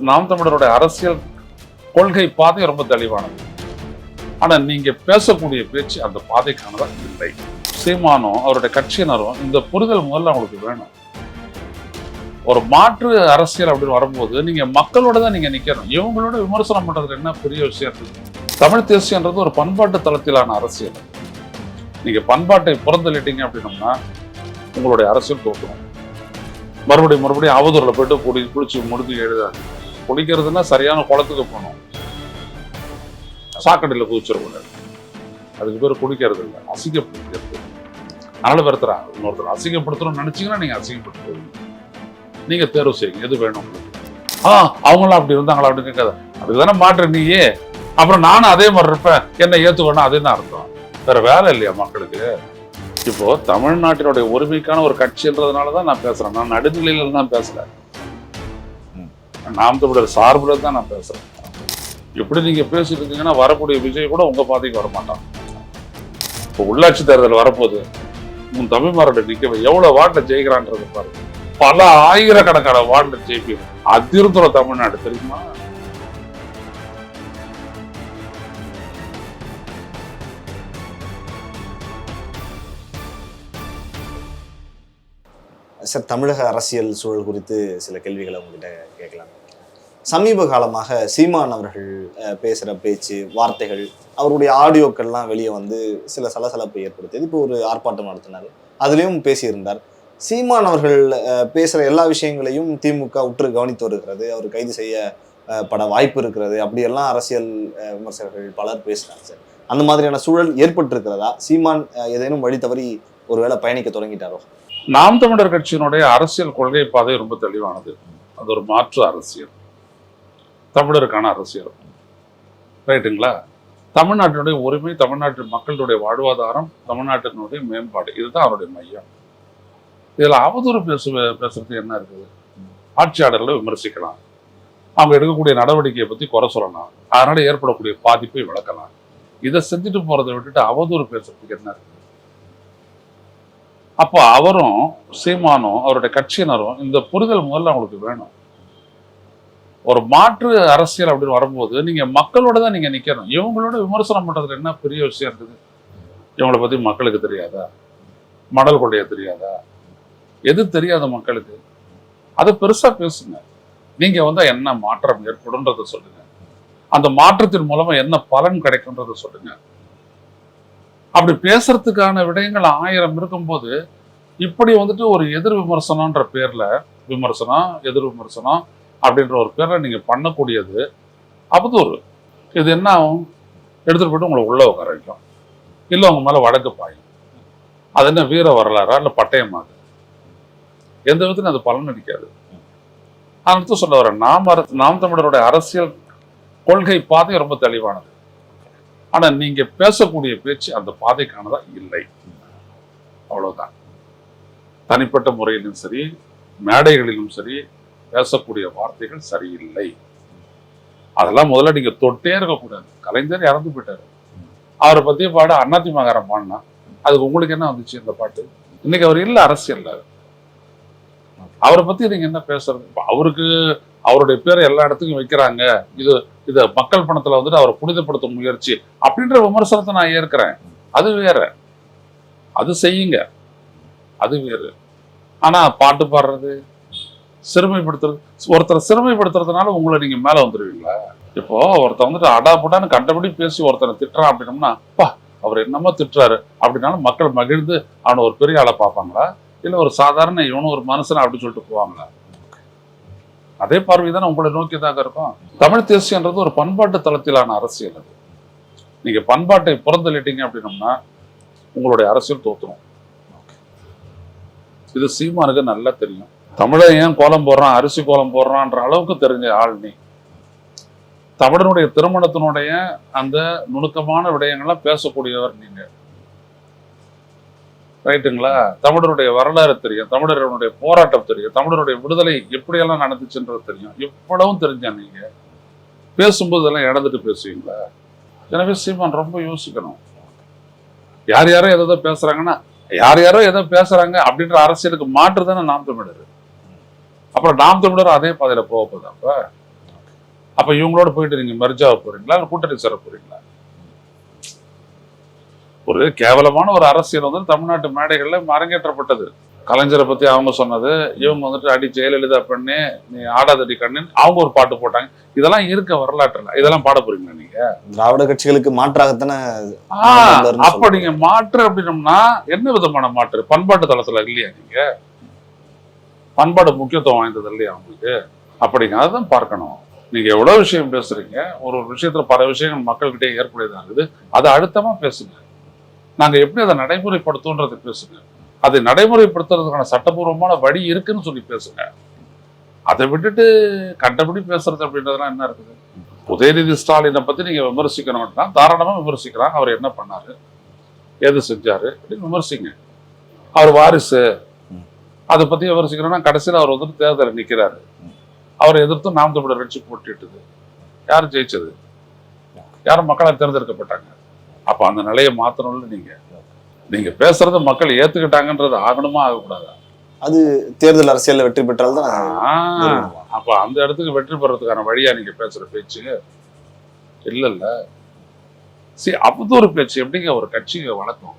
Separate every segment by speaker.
Speaker 1: நாம் தமிழருடைய அரசியல் கொள்கை பாதை ரொம்ப தெளிவானது. ஆனா நீங்க பேசக்கூடிய பேச்சு அந்த பாதைக்கானதாக இல்லை. சீமானும் அவருடைய கட்சியினரும் இந்த புரிதல் முதல்ல அவங்களுக்கு வேணும். ஒரு மாற்று அரசியல் அப்படின்னு வரும்போது நீங்க மக்களோட தான் நீங்க நிக்கணும். இவங்களோட விமர்சனம் பண்றதுல என்ன பெரிய விஷயம் இருக்கு? தமிழ் தேசியன்றது ஒரு பண்பாட்டு தளத்திலான அரசியல். நீங்க பண்பாட்டை புறந்தள்ளிட்டீங்க அப்படின்னம்னா உங்களுடைய அரசியல் தோற்றும் மறுபடியும் மறுபடியும் அவதூறுல போயிட்டு குடி குளிச்சு முடிஞ்சு எழுதாது குளிக்கிறதுனா சரியான குளத்துக்கு போகணும். சாக்கடையில் குதிச்சிடக்கூடாது அதுக்கு பேர் குடிக்கிறது இல்லை அசிங்கப்படுத்துறது. அதனால பெருத்துறாங்க இன்னொருத்தர் அசிங்கப்படுத்தணும்னு நினைச்சீங்கன்னா நீங்க அசிங்கப்படுத்துவீங்க நீங்க தேர்வு செய்யுங்க. எது வேணும்? ஆ அவங்களாம் அப்படி இருந்தாங்களா அப்படின்னு கேட்காத. அதுதானே மாற்ற நீயே. அப்புறம் நானும் அதே மாதிரி இருப்பேன். என்ன ஏற்றுக்கணும் அதே தான் அர்த்தம். வேற வேலை இல்லையா மக்களுக்கு? இப்போ தமிழ்நாட்டினுடைய உரிமைக்கான ஒரு கட்சின்றதுனால தான் நான் பேசுறேன். நான் நடுநிலையில தான் பேசல நாம் தமிழர் சார்புல தான் நான் பேசுறேன். இப்படி நீங்க பேசிட்டு இருந்தீங்கன்னா வரக்கூடிய விஜய் கூட உங்க பாதைக்கு வர மாட்டான் இப்போ உள்ளாட்சி தேர்தல் வரப்போகுது. உன் தமிழ்மாரோட நிக்க எவ்வளவு வார்டில் ஜெயிக்கிறான்றது பாருங்க. பல ஆயிரக்கணக்கான வார்டில் ஜெயிப்பீங்க. அதிருந்துற தமிழ்நாடு தெரியுமா?
Speaker 2: சார் தமிழக அரசியல் சூழல் குறித்து சில கேள்விகளை உங்ககிட்ட கேட்கலாம். சமீப காலமாக சீமான் அவர்கள் பேசுகிற பேச்சு வார்த்தைகள் அவருடைய ஆடியோக்கள்லாம் வெளியே வந்து சில சலசலப்பை ஏற்படுத்தியது. இப்போ ஒரு ஆர்ப்பாட்டம் நடத்தினார். அதுலேயும் பேசியிருந்தார். சீமான் அவர்கள் பேசுகிற எல்லா விஷயங்களையும் திமுக உற்று கவனித்து வருகிறது. அவர் கைது செய்ய பட வாய்ப்பு இருக்கிறது. அப்படியெல்லாம் அரசியல் விமர்சகர்கள் பலர் பேசுறாங்க சார். அந்த மாதிரியான சூழல் ஏற்பட்டிருக்கிறதா? சீமான் ஏதேனும் வழி தவறி ஒருவேளை பயணிக்க தொடங்கிட்டாரோ?
Speaker 1: நாம் தமிழர் கட்சியினுடைய அரசியல் கொள்கை பாதை ரொம்ப தெளிவானது. அது ஒரு மாற்று அரசியல். தமிழருக்கான அரசியல். ரைட்டுங்களா தமிழ்நாட்டினுடைய உரிமை தமிழ்நாட்டு மக்களுடைய வாழ்வாதாரம் தமிழ்நாட்டினுடைய மேம்பாடு இதுதான் அவருடைய மையம். இதில் அவதூறு பேசு பேசுறது என்ன இருக்குது? ஆட்சியாளர்களை விமர்சிக்கலாம். அவங்க எடுக்கக்கூடிய நடவடிக்கையை பத்தி குறை சொல்லலாம். அதனால ஏற்படக்கூடிய பாதிப்பை விளக்கலாம். இதை செஞ்சுட்டு போறதை விட்டுட்டு அவதூறு பேசுறதுக்கு என்ன இருக்குது? அப்போ அவரும் சீமானும் அவருடைய கட்சியினரும் இந்த புரிதல் முதல்ல அவங்களுக்கு வேணும். ஒரு மாற்று அரசியல் அப்படின்னு வரும்போது நீங்க மக்களோட தான் நீங்க நிக்கணும். இவங்களோட விமர்சனம் பண்றதுல என்ன பெரிய விஷயம் இருக்குது? இவங்களை பத்தி மக்களுக்கு தெரியாதா? மடல் கொள்ளைய தெரியாதா? எது தெரியாத மக்களுக்கு? அதை பெருசா பேசுங்க. நீங்க வந்தா என்ன மாற்றம் ஏற்படும்ன்றதை சொல்லுங்க. அந்த மாற்றத்தின் மூலமா என்ன பலன் கிடைக்கும்ன்றதை சொல்லுங்க. அப்படி பேசுறதுக்கான விடயங்கள் ஆயிரம் இருக்கும்போது இப்படி வந்துட்டு ஒரு எதிர் விமர்சனம்ன்ற பேர்ல விமர்சனம் எதிர் விமர்சனம் அப்படின்ற ஒரு பேரை நீங்க பண்ணக்கூடியது அபத்தூர் இது என்ன ஆகும்? எடுத்துட்டு போயிட்டு உங்களை உள்ள உட்கார வைக்கும். இல்லை உங்கள் மேல வழக்கு பாயும். அது என்ன வீர வரலாறா இல்லை பட்டயமா அது? எந்த விதத்துலையும் அது பலன் அடிக்காது அடுத்து சொல்ல வரேன் நாம் அரசு நாம் தமிழருடைய அரசியல் கொள்கை பாதை ரொம்ப தெளிவானது. ஆனா நீங்க பேசக்கூடிய பேச்சு அந்த பாதைக்கானதா? இல்லை. அவ்வளவுதான். தனிப்பட்ட முறையிலும் சரி மேடைகளிலும் சரி பேசக்கூடிய வார்த்தைகள் சரியில்லை. அதெல்லாம் முதல்ல நீங்க தொட்டே இருக்கக்கூடாது. கலைஞர் இறந்து போயிட்டாரு. அவரை பத்தி பாட அண்ணாத்தி மகாரம் பாடினா அதுக்கு உங்களுக்கு என்ன வந்துச்சு இந்த பாட்டு? இன்னைக்கு அவர் இல்ல அரசியல்ல. அவரை பத்தி நீங்க என்ன பேசுறது? அவருக்கு அவருடைய பேரை எல்லா இடத்துக்கும் வைக்கிறாங்க. இது இத மக்கள் பணத்துல வந்துட்டு அவரை புனிதப்படுத்த முயற்சி அப்படின்ற விமர்சனத்தை நான் ஏற்கிறேன். அது வேற. அது செய்யுங்க. அது வேறு. ஆனா பாட்டு பாடுறது சிறுமைப்படுத்துறது ஒருத்தரை சிறுமைப்படுத்துறதுனால உங்களை நீங்க மேல வந்துருவீங்களா? இப்போ ஒருத்தர் வந்துட்டு அடாபுடான்னு கண்டபடி பேசி ஒருத்தனை திட்டுறான் அப்படின்னம்னா அப்பா அவர் என்னமோ திட்டுறாரு. அப்படின்னாலும் மக்கள் மகிழ்ந்து அவனை ஒரு பெரிய ஆளை பார்ப்பாங்களா? இல்ல ஒரு சாதாரண இவனும் ஒரு மனுஷன் அப்படின்னு சொல்லிட்டு போவாங்களா? அதே பார்வை தானே உங்களை நோக்கியதாக இருக்கும். தமிழ் தேசியன்றது ஒரு பண்பாட்டு தளத்திலான அரசியல் அது. நீங்க பண்பாட்டை புறந்தள்ளிட்டீங்க அப்படின்னம்னா உங்களுடைய அரசியல் தோத்துரும். இது சீமானுக்கு நல்லா தெரியும். தமிழன் ஏன் கோலம் போடுறான் அரிசி கோலம் போடுறான்ற அளவுக்கு தெரிஞ்ச ஆள் நீ. தமிழனுடைய திருமணத்தினுடைய அந்த நுணுக்கமான விடயங்கள்லாம் பேசக்கூடியவர் நீங்க. ரைட்டுங்களா? தமிழருடைய வரலாறு தெரியும் தமிழருடைய போராட்டம் தெரியும் தமிழருடைய விடுதலை எப்படியெல்லாம் நடந்துச்சுன்றது தெரியும். எவ்வளவும் தெரிஞ்சா நீங்க. பேசும்போது எல்லாம் இழந்துட்டு பேசுவீங்களா? எனவே சீமான் ரொம்ப யோசிக்கணும். யார் யாரோ எதோ பேசுறாங்கன்னா யார் யாரோ ஏதோ பேசுறாங்க அப்படின்ற அரசியலுக்கு மாற்று தானே நாம் தமிழர். அப்புறம் நாம் தமிழர் அதே பாதையில போக போகுது அப்ப? அப்ப இவங்களோட போயிட்டு நீங்க மெர்ஜாக போறீங்களா? கூட்டணி சேர போறீங்களா? ஒரு கேவலமான ஒரு அரசியல் வந்து தமிழ்நாட்டு மேடைகள்ல அரங்கேற்றப்பட்டது. கலைஞரை பத்தி அவங்க சொன்னது இவங்க வந்துட்டு அடி ஜெயலலிதா பண்ணி நீ ஆடாதடி கண்ணு அவங்க ஒரு பாட்டு போட்டாங்க. இதெல்லாம் இருக்க வரலாற்றுல. இதெல்லாம் பாட போறீங்களா நீங்க?
Speaker 2: திராவிட கட்சிகளுக்கு மாற்றாகத்தானே
Speaker 1: அப்ப நீங்க மாற்று அப்படின்னம்னா என்ன விதமான மாற்று? பண்பாட்டு தளத்துல இல்லையா நீங்க? பண்பாடு முக்கியத்துவம் வாய்ந்தது இல்லையா உங்களுக்கு? அப்படிங்கிறத தான் பார்க்கணும். நீங்கள் எவ்வளோ விஷயம் பேசுகிறீங்க ஒரு ஒரு விஷயத்தில் பல விஷயங்கள் மக்கள்கிட்டே ஏற்புடையதாக இருக்குது அதை அழுத்தமாக பேசுங்க. நாங்கள் எப்படி அதை நடைமுறைப்படுத்தும்ன்றதை பேசுங்க. அதை நடைமுறைப்படுத்துறதுக்கான சட்டபூர்வமான வழி இருக்குன்னு சொல்லி பேசுங்க. அதை விட்டுட்டு கண்டபடி பேசுறது அப்படின்றதுலாம் என்ன இருக்குது? உதயநிதி ஸ்டாலினை பற்றி நீங்கள் விமர்சிக்கணும்னா தாராளமாக விமர்சிக்கலாம். அவர் என்ன பண்ணாரு? எது செஞ்சார்? அப்படின்னு விமர்சிங்க. அவர் வாரிசு. அதை பத்தி விமர்சிக்கணும்னா கடைசியில் அவர் வந்துட்டு தேர்தலில் நிக்கிறாரு. அவரை எதிர்த்து நாம் தமிழர் கட்சி போட்டிட்டது யார் ஜெயிச்சது? யாரும் மக்களால் தேர்ந்தெடுக்கப்பட்டாங்க. அப்ப அந்த நிலையை மாத்தணும்ல நீங்க. நீங்க பேசுறத மக்கள் ஏத்துக்கிட்டாங்கன்றது ஆகணுமா ஆகக்கூடாதா?
Speaker 2: தேர்தல் அரசியல்ல வெற்றி பெற்றால் தான்
Speaker 1: அப்ப அந்த இடத்துக்கு வெற்றி பெறதுக்கான வழியா நீங்க பேசுற பேச்சு? இல்ல இல்ல சரி அவதூறு பேச்சு எப்படிங்க ஒரு கட்சிங்க வழக்கம்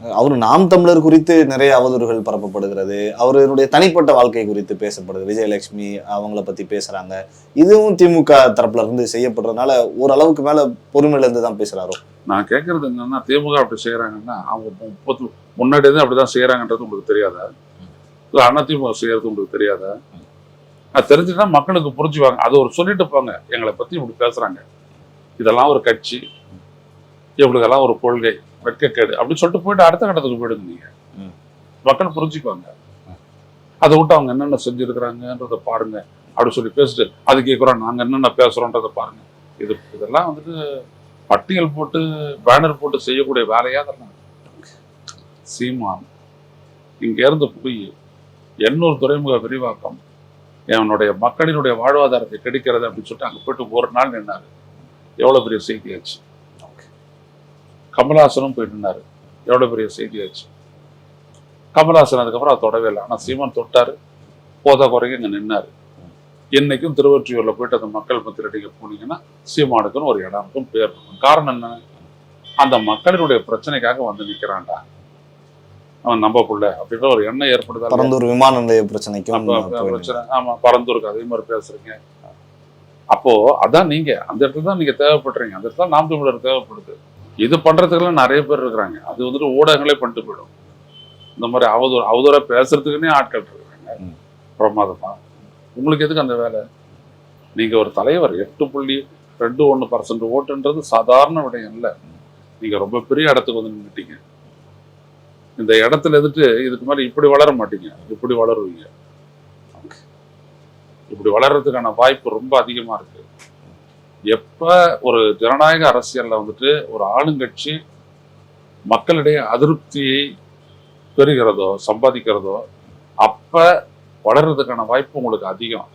Speaker 2: அவர் நாம் தமிழர் குறித்து நிறைய அவதூறுகள் பரப்பப்படுகிறது. அவருடைய தனிப்பட்ட வாழ்க்கை குறித்து பேசப்படுது. விஜயலட்சுமி அவங்கள பத்தி பேசுறாங்க. இதுவும் திமுக தரப்புல இருந்து செய்யப்படுறதுனால ஓரளவுக்கு மேல பொறுமையில இருந்து தான் பேசுகிறாரோ
Speaker 1: நான் கேட்கறது என்னன்னா திமுக அப்படி செய்யறாங்கன்னா அவங்க முப்பத்து முன்னாடி இருந்து அப்படிதான் செய்யறாங்கன்றது உங்களுக்கு தெரியாதா? இல்ல அதிமுக திமுக செய்யறது உங்களுக்கு தெரியாதா? அது தெரிஞ்சுட்டா மக்களுக்கு புரிஞ்சுவாங்க அது ஒரு சொல்லிட்டு போங்க. எங்களை பத்தி இப்படி பேசுறாங்க. இதெல்லாம் ஒரு கட்சி. இவங்களுக்கெல்லாம் ஒரு கொள்கை. வெட்கக்கேடு அப்படின்னு சொல்லிட்டு போயிட்டு அடுத்த கட்டத்துக்கு போயிடுங்க. மக்கள் புரிஞ்சுக்குவாங்க. அதை விட்டு அவங்க என்னென்ன செஞ்சிருக்கிறாங்கன்றத பாருங்க. அப்படி சொல்லி பேசிட்டு அது கேட்குறோம் நாங்க என்னென்ன பேசுறோன்றதை பாருங்க. இது இதெல்லாம் வந்துட்டு பட்டியல் போட்டு பேனர் போட்டு செய்யக்கூடிய வேலையா அதெல்லாம் சீமான் இங்க இருந்து போய் எண்ணூர் துறைமுக விரிவாக்கம் என்னுடைய மக்களினுடைய வாழ்வாதாரத்தை கெடுக்கிறது அப்படின்னு சொல்லிட்டு அங்க போயிட்டு ஒரு நாள் நின்னாரு. எவ்வளவு பெரிய செய்தியாச்சு. கமலஹாசனும் போயிட்டு நின்னாரு எவ்வளவு பெரிய செய்தியாச்சு கமலஹாசன் அதுக்கப்புறம் அதை தொடவே இல்லை. ஆனா சீமான் தொட்டாரு. போதா குறைக்கு இங்க நின்னாரு. என்னைக்கும் திருவொற்றியூர்ல போயிட்டு அந்த மக்கள் மத்தியில் நீங்க போனீங்கன்னா சீமானுக்குன்னு ஒரு இடம் இருக்கும் பேர் இருக்கும். காரணம் என்ன? அந்த மக்களினுடைய பிரச்சனைக்காக வந்து நிக்கிறான்டா. அவன் நம்ப புள்ள. அப்படின்ற ஒரு எண்ணம் ஏற்படுதா
Speaker 2: பரந்தூர் விமான நிலைய பிரச்சனைக்கும்.
Speaker 1: பிரச்சனை. ஆமா பரந்தூருக்கு அதே மாதிரி பேசுறீங்க. அப்போ அதான் நீங்க. அந்த இடத்துல தான் நீங்க தேவைப்படுறீங்க. அந்த இடத்துல நாம் தமிழர் தேவைப்படுது. இது பண்றதுக்கெல்லாம் நிறைய பேர் இருக்கிறாங்க. அது வந்துட்டு ஊடகங்களே பண்ணிட்டு போயிடும். இந்த மாதிரி அவதூறு அவதூறா பேசுறதுக்குன்னே ஆட்கள் இருக்கிறாங்க.
Speaker 2: ம்.
Speaker 1: பிரமாதமா. உங்களுக்கு எதுக்கு அந்த வேலை? நீங்க ஒரு தலைவர் எட்டு புள்ளி ரெண்டு ஒன்று பர்சன்ட் ஓட்டுன்றது சாதாரண விடயம் இல்லை. நீங்க ரொம்ப பெரிய இடத்துக்கு வந்து நின்றுட்டீங்க இந்த இடத்துல இருந்துட்டு இதுக்கு மேல இப்படி வளர மாட்டீங்க. இப்படி வளருவீங்க. இப்படி வளர்றதுக்கான வாய்ப்பு ரொம்ப அதிகமா இருக்கு. எப்ப ஒரு ஜனநாயக அரசியல்ல வந்துட்டு ஒரு ஆளுங்கட்சி மக்களிடையே அதிருப்தியை பெறுகிறதோ சம்பாதிக்கிறதோ அப்ப வளர்றதுக்கான வாய்ப்பு உங்களுக்கு அதிகம்.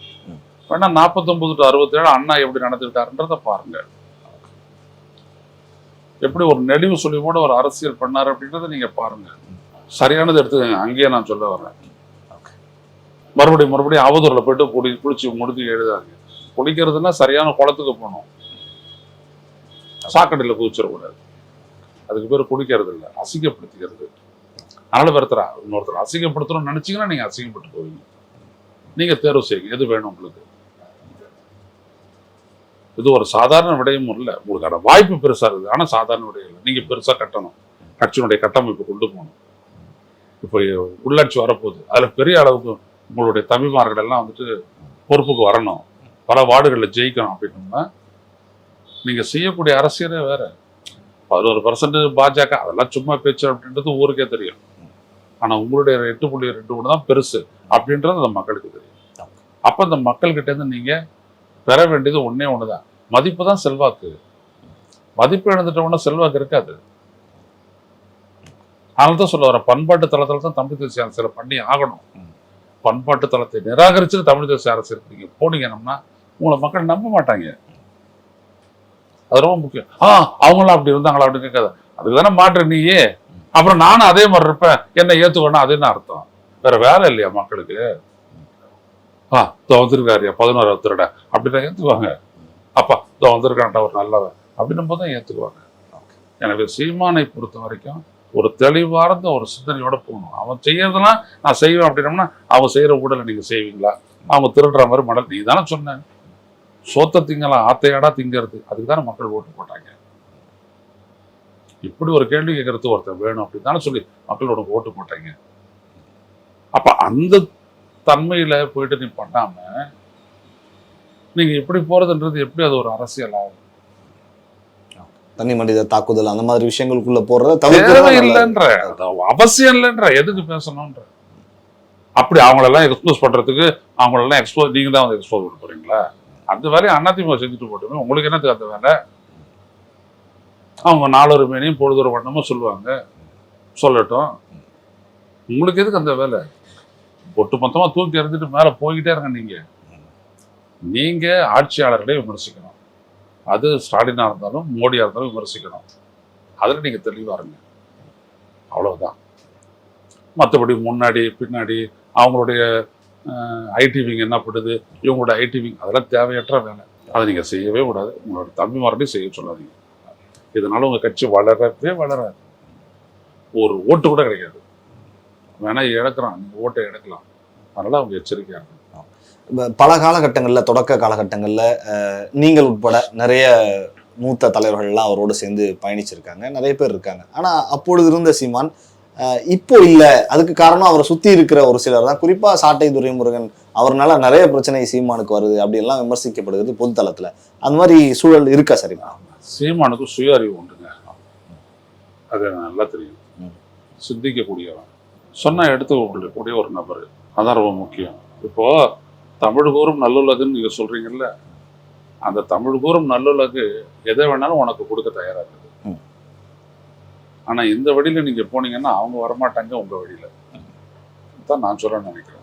Speaker 1: வேணா நாற்பத்தொன்பது டு அறுபத்தேழு அண்ணா எப்படி நடந்துக்கிட்டாருன்றத பாருங்க. எப்படி ஒரு நெளிவு சுழிவோட ஒரு அரசியல் பண்ணாரு அப்படின்றத நீங்க பாருங்க. சரியானது எடுத்துக்கங்க. அங்கேயே நான் சொல்ல வர்றேன் மறுபடியும் மறுபடியும் அவதூறுல போயிட்டு குடி குளிச்சு முடிச்சு எழுதாங்க குளிக்கிறதுனா சரியான குளத்துக்கு போகணும். சாக்கடையில் குதிச்சிடக்கூடாது. அதுக்கு பேர் குளிக்கிறது இல்லை அசிங்கப்படுத்திக்கிறது. அதனால ஒருத்தரா இன்னொருத்தர் அசிங்கப்படுத்தணும்னு நினைச்சீங்கன்னா நீங்க அசிங்கப்பட்டு போவீங்க. நீங்க தேர்வு செய்யுங்க எது வேணும் உங்களுக்கு? இது ஒரு சாதாரண விடயமும் இல்லை உங்களுக்கான வாய்ப்பு பெருசா இருக்குது. ஆனா சாதாரண விடயம் இல்லை. நீங்க பெருசா கட்டணும். கட்சியினுடைய கட்டமைப்பு கொண்டு போகணும். இப்போ உள்ளாட்சி வரப்போகுது. அதுல பெரிய அளவுக்கு உங்களுடைய தமிழ்மார்கள் எல்லாம் வந்துட்டு பொறுப்புக்கு வரணும். பல வார்டுகளில் ஜெயிக்கணும் அப்படின்னோம்னா நீங்க செய்யக்கூடிய அரசியலே வேற. பதினோரு பர்சன்ட் பாஜக அதெல்லாம் சும்மா பேச்சு அப்படின்றது ஊருக்கே தெரியும். ஆனா உங்களுடைய எட்டு புள்ளி ரெண்டு ஒன்று தான் பெருசு அப்படின்றது அந்த மக்களுக்கு தெரியும். அப்ப அந்த மக்கள்கிட்டேருந்து இருந்து நீங்க பெற வேண்டியது ஒண்ணே ஒண்ணுதான். மதிப்பு தான் செல்வாக்கு. மதிப்பு இழந்துட்டோம்னா செல்வாக்கு இருக்காது. அதனால தான் சொல்ல வர பண்பாட்டு தளத்துல தான் தமிழ் தேசிய சில பண்ணி ஆகணும். பண்பாட்டு தளத்தை நிராகரிச்சுட்டு தமிழ் தேசிய அரசு நீங்க போனீங்கன்னா உங்களை மக்கள் நம்ப மாட்டாங்க. அது ரொம்ப முக்கியம். ஆ அவங்களாம் அப்படி இருந்தாங்களா அப்படின்னு கேட்காது. அதுக்கு தானே மாற்று நீயே. அப்புறம் நானும் அதே மாதிரி இருப்பேன். என்ன ஏற்றுக்கணும் அதே என்ன அர்த்தம். வேற வேலை இல்லையா மக்களுக்கு? ஆ இதோ வந்திருக்காருயா பதினோரு திருட. அப்படிதான் ஏத்துக்குவாங்க. அப்பா இதோ வந்திருக்கான்டா ஒரு நல்லவன் அப்படின்னும் போது தான் ஏற்றுக்குவாங்க எனவே சீமானை பொறுத்த வரைக்கும் ஒரு தெளிவார்ந்த ஒரு சிந்தனையோட போகணும். அவன் செய்யறதெல்லாம் நான் செய்வேன் அப்படின்னம்னா அவன் செய்யற ஊழலை நீங்க செய்வீங்களா? அவங்க திருடுற மாதிரி மடல் நீ தானே சொன்ன. சோத்த திங்கலாம் ஆத்தையாடா திங்கிறது. அதுக்கு தானே மக்கள் ஓட்டு போட்டாங்க. இப்படி ஒரு கேள்வி கேட்கறது ஒருத்தர் வேணும் அப்படின்னு தானே சொல்லி மக்களோட ஓட்டு போட்டாங்க. அப்ப அந்த தன்மையில போயிட்டு நீ பண்ணாம நீங்க இப்படி போறதுன்றது எப்படி அது ஒரு அரசியல்? ஆகும்
Speaker 2: தனி மனித தாக்குதல் அந்த மாதிரி விஷயங்களுக்குள்ள போறத தவிர்க்கிறது
Speaker 1: தேவை
Speaker 2: நல்லது.
Speaker 1: இல்லைன்ற. அவசியம் இல்லைன்ற. எதுக்கு பேசணும்ன்ற. அப்படி அவங்களெல்லாம் எக்ஸ்போஸ் பண்றதுக்கு அவங்களெல்லாம் எக்ஸ்போஸ் நீங்க தான் வந்து எக்ஸ்போஸ் பண்ண போறீங்களா? அந்த வேலையை அதிமுக செஞ்சுட்டு போட்டுமே உங்களுக்கு என்னத்துக்கு அந்த வேலை? அவங்க நாலொரு மேனையும் பொழுதொரு வண்ணமும் சொல்லுவாங்க. சொல்லட்டும். உங்களுக்கு எதுக்கு அந்த வேலை? ஒட்டு மொத்தமா தூக்கி எறிஞ்சிட்டு மேல போய்கிட்டே இருங்க நீங்க. நீங்க ஆட்சியாளர்களை விமர்சிக்கணும். அது ஸ்டாலினாக இருந்தாலும் மோடியாக இருந்தாலும் விமர்சிக்கணும். அதில் நீங்கள் தெளிவாக இருங்க. அவ்வளோதான் மற்றபடி முன்னாடி பின்னாடி அவங்களுடைய ஐடிவிங் என்ன பண்ணுது இவங்களோட ஐடிவிங் அதெல்லாம் தேவையற்ற வேலை. அதை நீங்கள் செய்யவே கூடாது. உங்களோட தம்பி மறுபடியும் செய்ய சொல்லாதீங்க. இதனால உங்கள் கட்சி வளரவே வளராது. ஒரு ஓட்டு கூட கிடைக்காது. வேணால் இழக்கிறான் நீங்கள் ஓட்டை இழக்கலாம். அதனால் அவங்க எச்சரிக்கையாக இருக்கணும்
Speaker 2: பல காலகட்டங்கள்ல தொடக்க காலகட்டங்கள்ல நீங்கள் உட்பட நிறைய மூத்த தலைவர்கள்லாம் அவரோடு சேர்ந்து பயணிச்சிருக்காங்க. நிறைய பேர் இருக்காங்க. ஆனா அப்பொழுது இருந்த சீமான் இப்போ இல்ல. அதுக்கு காரணம் அவரை சுத்தி இருக்கிற ஒரு சிலர் தான். குறிப்பா சாட்டை துரைமுருகன் அவர்னால நிறைய பிரச்சனை சீமானுக்கு வருது அப்படி எல்லாம் விமர்சிக்கப்படுகிறது பொதுத்தளத்துல அந்த மாதிரி சூழல் இருக்கா சரிமா
Speaker 1: சீமானுக்கு சுய அறிவு உண்டுங்க. அது நல்லா தெரியும். சிந்திக்கக்கூடியவன். சொன்னா எடுத்துக்கக்கூடிய ஒரு நபர். அதான் ரொம்ப முக்கியம். இப்போ தமிழ் கூறும் நல்லுலகுன்னு நீங்க சொல்றீங்கல்ல அந்த தமிழ் கூறும் நல்லுலகு எதை வேணாலும் உனக்கு கொடுக்க தயாரா இருக்குது
Speaker 2: ம்.
Speaker 1: ஆனா இந்த வழியில நீங்க போனீங்கன்னா அவங்க வரமாட்டாங்க உங்க வழியில தான் நான் சொல்ல நினைக்கிறேன்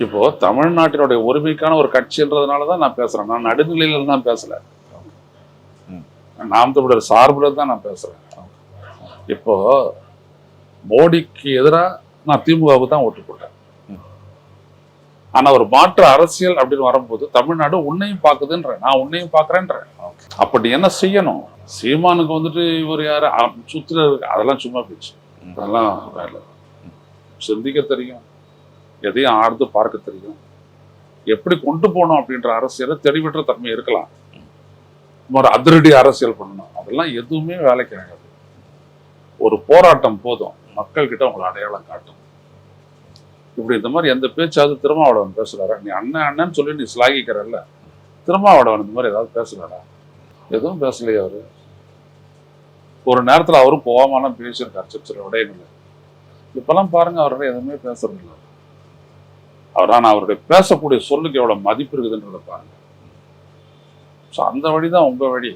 Speaker 1: இப்போ தமிழ்நாட்டினுடைய உரிமைக்கான ஒரு கட்சின்றதுனால தான் நான் பேசுறேன் நான் நடுநிலையில தான் பேசல. நாம் தமிழர் சார்பில் தான் நான் பேசுறேன் இப்போ மோடிக்கு எதிராக நான் திமுகவுக்கு தான் ஓட்டு போட்டேன். ஆனா ஒரு மாற்று அரசியல் அப்படின்னு வரும்போது தமிழ்நாடு உன்னையும் பார்க்குதுன்ற நான் உன்னையும் பார்க்கறேன்றேன். அப்படி என்ன செய்யணும்? சீமானுக்கு வந்துட்டு இவர் யாரு? சுத்துல இருக்கு. அதெல்லாம் சும்மா போச்சு. அதெல்லாம் வேலை சிந்திக்க தெரியும். எதையும் ஆழ்ந்து பார்க்க தெரியும். எப்படி கொண்டு போகணும் அப்படின்ற அரசியல தெளிவற்ற தன்மை இருக்கலாம். ஒரு அதிரடி அரசியல் பண்ணணும். அதெல்லாம் எதுவுமே வேலைக்கு ஆகாது. ஒரு போராட்டம் போதும். மக்கள் கிட்ட உங்களை அடையாளம் காட்டும். இப்படி இந்த மாதிரி எந்த பேச்சாவது திருமாவளவன் பேசுகிறாரா நீ அண்ணன் அண்ணன் சொல்லி நீ ஸ்லாகிக்கிறல்ல திருமாவளவன் இந்த மாதிரி ஏதாவது பேசுகிறாரா எதுவும் பேசலையே அவர். ஒரு நேரத்துல அவரும் போகாமலாம் பேசியிருக்கார் சில சில விடயங்கள் இப்போல்லாம் பாருங்க அவர்கிட்ட எதுவுமே பேசுறதில்ல. அவர் நான் அவருடைய பேசக்கூடிய சொல்லுக்கு எவ்வளவு மதிப்பு இருக்குதுன்றத பாருங்க. ஸோ அந்த வழி தான் உங்க வழி.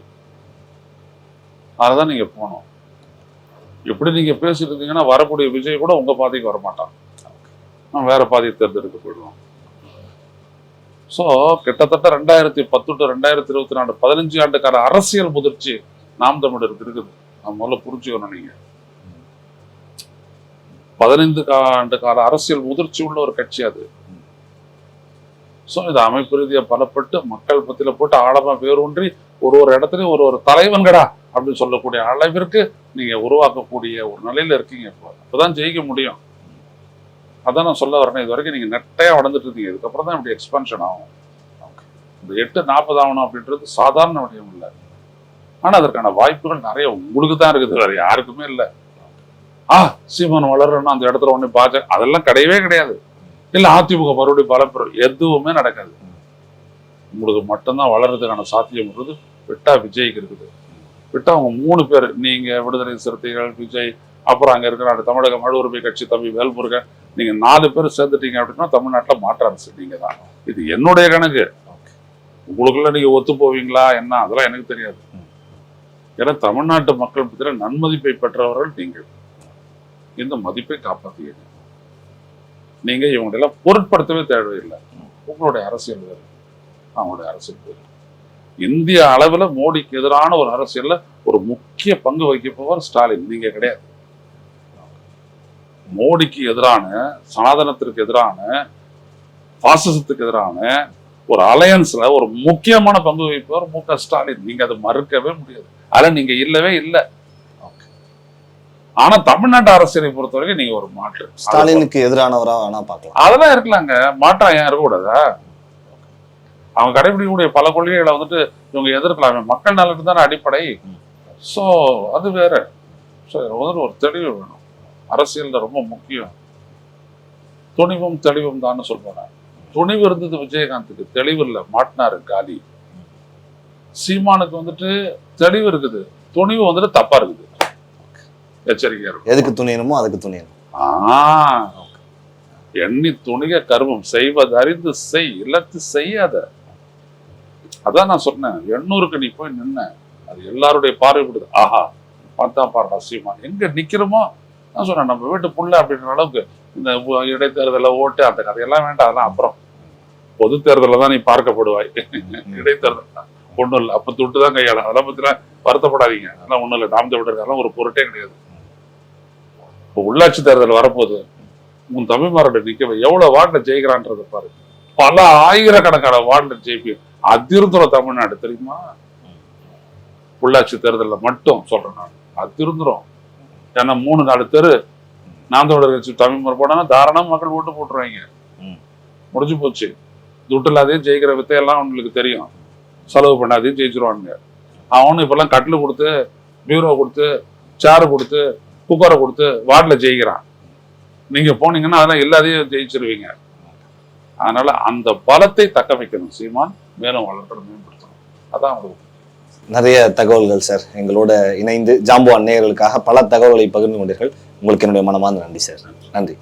Speaker 1: அதுதான் நீங்க போகணும். இப்படி நீங்க பேசிட்டு இருந்தீங்கன்னா வரக்கூடிய விஜய் கூட உங்க பாதைக்கு வரமாட்டான். வேற பாதையை தேர்ந்தெடுக்க போயிடுவோம் ஸோ கிட்டத்தட்ட ரெண்டாயிரத்தி பத்து டு ரெண்டாயிரத்தி இருபத்தி நாலு பதினஞ்சு ஆண்டுக்கான அரசியல் முதிர்ச்சி நாம் தமிழருக்கு இருக்குது. நான் முதல்ல புரிஞ்சுக்கணும் நீங்க. பதினைந்து ஆண்டு கால அரசியல் முதிர்ச்சி உள்ள ஒரு கட்சி அது. ஸோ இது அமைப்பு ரீதியாக பலப்பட்டு மக்கள் பத்தியில் போட்டு ஆழமாக வேரூன்றி ஒரு ஒரு இடத்துலயும் ஒரு ஒரு தலைவன்கடா அப்படின்னு சொல்லக்கூடிய அளவிற்கு நீங்க உருவாக்கக்கூடிய ஒரு நிலையில இருக்கீங்க இப்போ. அப்பதான் ஜெயிக்க முடியும். அதான் நான் சொல்ல வரேன். இது வரைக்கும் நீங்க நெட்டையா வளர்ந்துட்டு இருந்தீங்க இதுக்கப்புறம் தான் இப்படி எக்ஸ்பென்ஷன் ஆகும். இந்த எட்டு நாற்பது ஆகணும் அப்படின்றது சாதாரண விடயம் இல்லை. ஆனா அதற்கான வாய்ப்புகள் நிறைய உங்களுக்கு தான் இருக்குது. வேறு யாருக்குமே இல்லை. ஆ சீமான் வளரணும் அந்த இடத்துல ஒன்று பாஜக அதெல்லாம் கிடையவே கிடையாது. இல்ல அதிமுக மறுபடியும் பலப்பெறும் எதுவுமே நடக்காது. உங்களுக்கு மட்டும்தான் வளர்றதுக்கான சாத்தியம்ன்றது விட்டா விஜய்க்கு இருக்குது. விட்டா அவங்க மூணு பேர் நீங்க விடுதலை சிறுத்தைகள் விஜய் அப்புறம் அங்க இருக்கிற அந்த தமிழக மழு உரிமை கட்சி தம்பி வேல்முருகன் நீங்கள் நாலு பேர் சேர்ந்துட்டீங்க அப்படின்னா தமிழ்நாட்டில் மாற்ற அரசு நீங்கள் தான். இது என்னுடைய கணக்கு. உங்களுக்குள்ள நீங்கள் ஒத்து போவீங்களா? என்ன? அதெல்லாம் எனக்கு தெரியாது. ஏன்னா தமிழ்நாட்டு மக்கள் பத்திர நன்மதிப்பை பெற்றவர்கள் நீங்கள். இந்த மதிப்பை காப்பாற்றியது நீங்கள் இவங்களெல்லாம் பொருட்படுத்தவே தேவையில்லை. உங்களுடைய அரசியல் வேறு. அவங்களுடைய அரசியல் வேறு. இந்திய அளவில் மோடிக்கு எதிரான ஒரு அரசியலில் ஒரு முக்கிய பங்கு வகிப்பவர் ஸ்டாலின். நீங்கள் கிடையாது. மோடிக்கு எதிரான சனாதனத்திற்கு எதிரான பாசிசத்துக்கு எதிரான ஒரு அலையன்ஸ்ல ஒரு முக்கியமான பங்கு வகிப்பவர் மு க ஸ்டாலின். நீங்க அதை மறுக்கவே முடியாது. அதுல நீங்க இல்லவே இல்லை. ஆனா தமிழ்நாட்டு அரசியலை பொறுத்த வரைக்கும் நீங்க ஒரு மாற்று.
Speaker 2: ஸ்டாலினுக்கு எதிரானவரா வேணா பார்க்கலாம்.
Speaker 1: அதெல்லாம் இருக்கலாங்க. மாற்றம் ஏன் இருக்கக்கூடாதா? அவங்க கடைபிடிக்கக்கூடிய பல கொள்கைகளை வந்துட்டு இவங்க எதிர்க்கலாமே. மக்கள் நலனுக்கு தானே அடிப்படை ஸோ அது வேற. ஸோ வந்துட்டு ஒரு தெளிவு வேணும். அரசியல்ல ரொம்ப முக்கியம். துணிவும் தெளிவும் தான் சொல்றேன் துணிவு இருந்தது விஜயகாந்துக்கு தெளிவு இல்லை மாட்டினாரு காலி. சீமானுக்கு வந்துட்டு தெளிவு இருக்குது துணிவு வந்துட்டு தப்பா இருக்குது. எச்சரிக்கையா இருக்கும்.
Speaker 2: எதுக்கு துணியணுமோ அதுக்கு துணியணும்.
Speaker 1: ஆ எண்ணி துணிக கர்மம் செய்வது அறிந்து செய் இல்லத்து செய்யாத. அதான் நான் சொன்னேன் எண்ணூருக்கு நீ போய் நின்ன அது எல்லாருடைய பார்வைப்படுது ஆஹா பார்த்தா பாருடா சீமான் எங்க நிக்கிறோமோ நான் சொன்னேன் நம்ம வீட்டு புள்ள அப்படின்ற அளவுக்கு இந்த இடைத்தேர்தல ஓட்டு அந்த கதையெல்லாம் வேண்டாம் அதெல்லாம் அப்புறம். பொது தேர்தலில் தான் நீ பார்க்கப்படுவாய். இடைத்தேர்தல் ஒன்றும் இல்லை. அப்போ தொட்டு தான் கையாளும் அதெல்லாம் பற்றிலாம் வருத்தப்படாதீங்க. அதெல்லாம் ஒன்றும் இல்லை. நாம் தமிழர்கள் ஒரு பொருட்டே கிடையாது. இப்போ உள்ளாட்சி தேர்தல் வரப்போகுது உன் தமிழ்மாரோட நிக்க எவ்வளவு வார்டில் ஜெயிக்கிறான்றதை பாரு. பல ஆயிரக்கணக்கான வார்டில் ஜெயிப்பி அதிர்ந்துரும் தமிழ்நாடு. தெரியுமா? உள்ளாட்சி தேர்தலில் மட்டும் சொல்றேன் நான். அதிர்ந்துரும். ஏன்னா மூணு நாலு தெரு. தமிழர் கட்சி தமிழ்மார் போனாங்கன்னா தாராளமா மக்கள் ஓட்டு போட்டுருவாங்க. முடிஞ்சு போச்சு. துட்டு இல்லாதையும் ஜெயிக்கிற வித்தையெல்லாம் உங்களுக்கு தெரியும். செலவு பண்ணாதையும் ஜெயிச்சிருவானுங்க. அவனு இப்பெல்லாம் கட்டில் கொடுத்து பீரோ கொடுத்து சேரு கொடுத்து குக்கரை கொடுத்து வார்டில் ஜெயிக்கிறான். நீங்க போனீங்கன்னா அதெல்லாம் இல்லாதையும் ஜெயிச்சிருவீங்க. அதனால அந்த பலத்தை தக்க வைக்கணும். சீமான் மேலும் வளர்க்கணும் மேம்படுத்தணும். அதான் உங்களுக்கு
Speaker 2: நிறைய தகவல்கள் சார் எங்களோட இணைந்து ஜாம்பு அன்னையர்களுக்காக பல தகவல்களை பகிர்ந்து கொண்டீர்கள். உங்களுக்கு என்னுடைய மனமார்ந்த நன்றி சார் நன்றி.